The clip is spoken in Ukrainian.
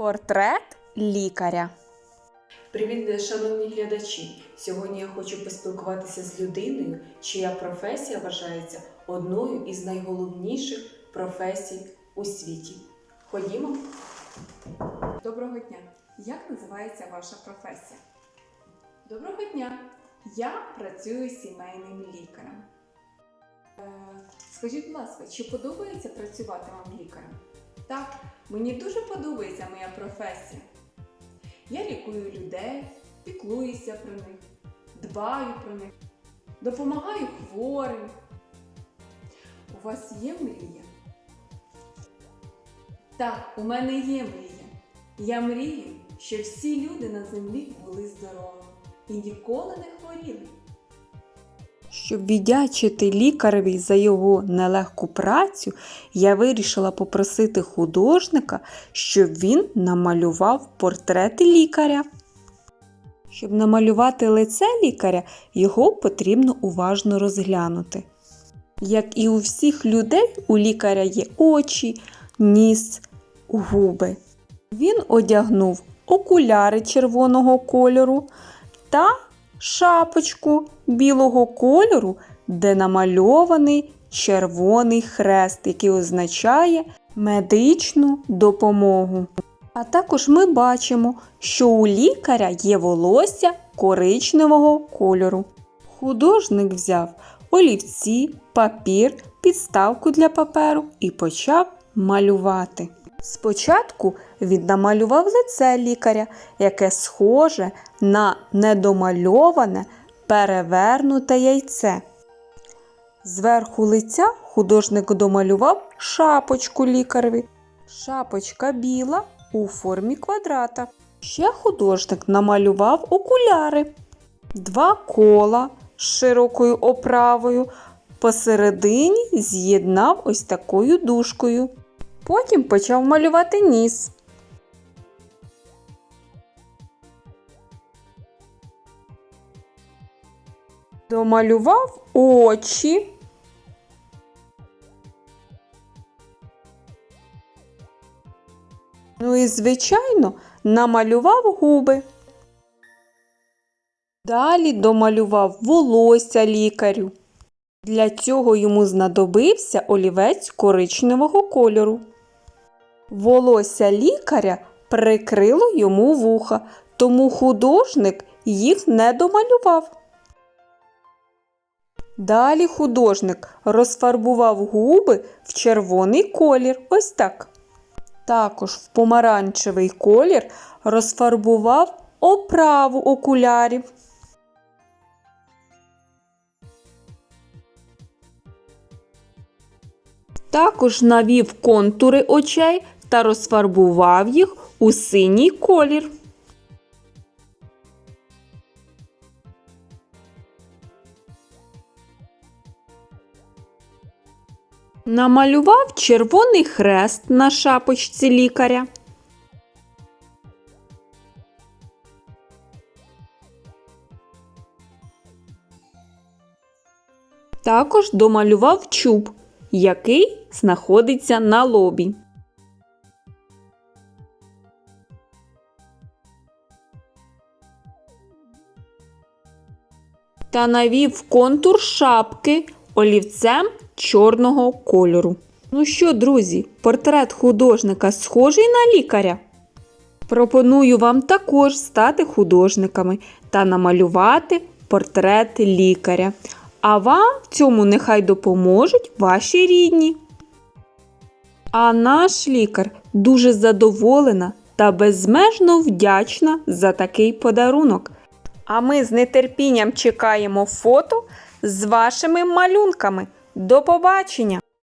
Портрет лікаря. Привіт, шановні глядачі! Сьогодні я хочу поспілкуватися з людиною, чия професія вважається одною із найголовніших професій у світі. Ходімо. Доброго дня! Як називається ваша професія? Доброго дня! Я працюю сімейним лікарем. Е, Скажіть, будь ласка, чи подобається працювати вам лікарем? Так, мені дуже подобається моя професія. Я лікую людей, піклуюся про них, дбаю про них, допомагаю хворим. У вас є мрія? Так, у мене є мрія. Я мрію, щоб всі люди на землі були здоровими і ніколи не хворіли. Щоб віддячити лікареві за його нелегку працю, я вирішила попросити художника, щоб він намалював портрет лікаря. Щоб намалювати лице лікаря, його потрібно уважно розглянути. Як і у всіх людей, у лікаря є очі, ніс, губи. Він одягнув окуляри червоного кольору та шапочку білого кольору, де намальований червоний хрест, який означає медичну допомогу. А також ми бачимо, що у лікаря є волосся коричневого кольору. Художник взяв олівці, папір, підставку для паперу і почав малювати. Спочатку він намалював лице лікаря, яке схоже на недомальоване перевернуте яйце. Зверху лиця художник домалював шапочку лікареві. Шапочка біла у формі квадрата. Ще художник намалював окуляри, два кола з широкою оправою. Посередині з'єднав ось такою дужкою. Потім почав малювати ніс. Домалював очі. Ну і, звичайно, намалював губи. Далі домалював волосся лікарю. Для цього йому знадобився олівець коричневого кольору. Волосся лікаря прикрило йому вуха, тому художник їх не домалював. Далі художник розфарбував губи в червоний колір. Ось так. Також в помаранчевий колір розфарбував оправу окулярів. Також навів контури очей та розфарбував їх у синій колір. Намалював червоний хрест на шапочці лікаря. Також домалював чуб, який знаходиться на лобі. Та навів контур шапки олівцем чорного кольору. Ну що, друзі, портрет художника схожий на лікаря? Пропоную вам також стати художниками та намалювати портрет лікаря. А вам в цьому нехай допоможуть ваші рідні. А наш лікар дуже задоволена та безмежно вдячна за такий подарунок. А ми з нетерпінням чекаємо фото з вашими малюнками. До побачення!